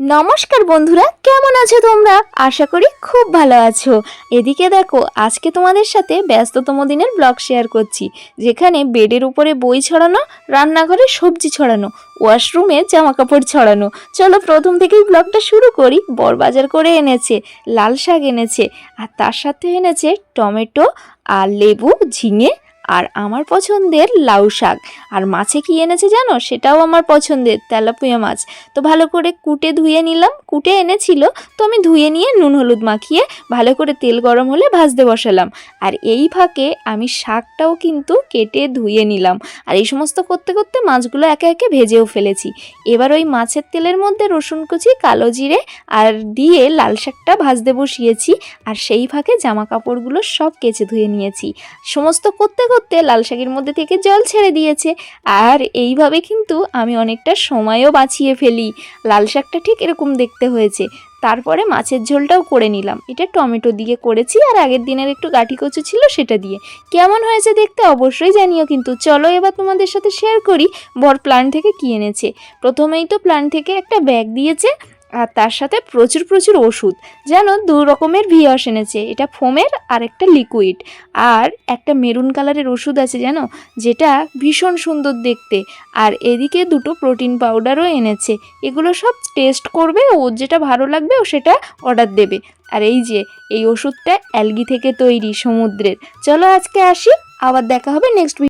নমস্কার বন্ধুরা, কেমন আছো তোমরা? আশা করি খুব ভালো আছো। এদিকে দেখো, আজকে তোমাদের সাথে ব্যস্ততম দিনের ব্লগ শেয়ার করছি, যেখানে বেডের উপরে বই ছড়ানো, রান্নাঘরে সবজি ছড়ানো, ওয়াশরুমে জামা কাপড় ছড়ানো। চলো প্রথম থেকেই ব্লগটা শুরু করি বর বাজার করে এনেছে, লাল শাক এনেছে, আর তার সাথে এনেছে টমেটো আর লেবু, ঝিঙে আর আমার পছন্দের লাউ শাক। আর মাছে কি এনেছে জানো? সেটাও আমার পছন্দের, তেলাপুয়া মাছ। তো ভালো করে কুটে ধুয়ে নিলাম। কুটে এনেছিল, তো আমি ধুয়ে নিয়ে নুন হলুদ মাখিয়ে ভালো করে তেল গরম হলে ভাজতে বসালাম। আর এই ফাঁকে আমি শাকটাও কিন্তু কেটে ধুয়ে নিলাম। আর এই সমস্ত করতে করতে মাছগুলো একে একে ভেজেও ফেলেছি। এবার ওই মাছের তেলের মধ্যে রসুন কুচি, কালো জিরে আর দিয়ে লাল শাকটা ভাজতে বসিয়েছি। আর সেই ফাঁকে জামা কাপড়গুলো সব কেচে ধুয়ে নিয়েছি। সমস্ত করতে করতে লাল শাকের মধ্যে থেকে জল ছেড়ে দিয়েছে। আর এইভাবে কিন্তু আমি অনেকটা সময়ও বাঁচিয়ে ফেলি। লাল শাকটা ঠিক এরকম দেখতে হয়েছে। তারপরে মাছের ঝোলটাও করে নিলাম। এটা টমেটো দিয়ে করেছি আর আগের দিনের একটু গাঠি কচু ছিল সেটা দিয়ে। কেমন হয়েছে দেখতে অবশ্যই জানিও কিন্তু। চলো এবার তোমাদের সাথে শেয়ার করি বর প্ল্যান থেকে কী এনেছে। প্রথমেই তো প্ল্যান থেকে একটা ব্যাগ দিয়েছে। আর তার সাথে প্রচুর প্রচুর ওষুধ, যেন দু রকমের ভিওস এনেছে। এটা ফোমের আর একটা লিকুইড। আর একটা মেরুন কালারের ওষুধ আছে জানো যেটা ভীষণ সুন্দর দেখতে। আর এদিকে দুটো প্রোটিন পাউডারও এনেছে। এগুলো সব টেস্ট করবে ওর যেটা ভালো লাগবে, ও সেটা অর্ডার দেবে। আর এই যে, এই ওষুধটা অ্যালগি থেকে তৈরি সমুদ্রের। চলো আজকে আসি, আবার দেখা হবে নেক্সট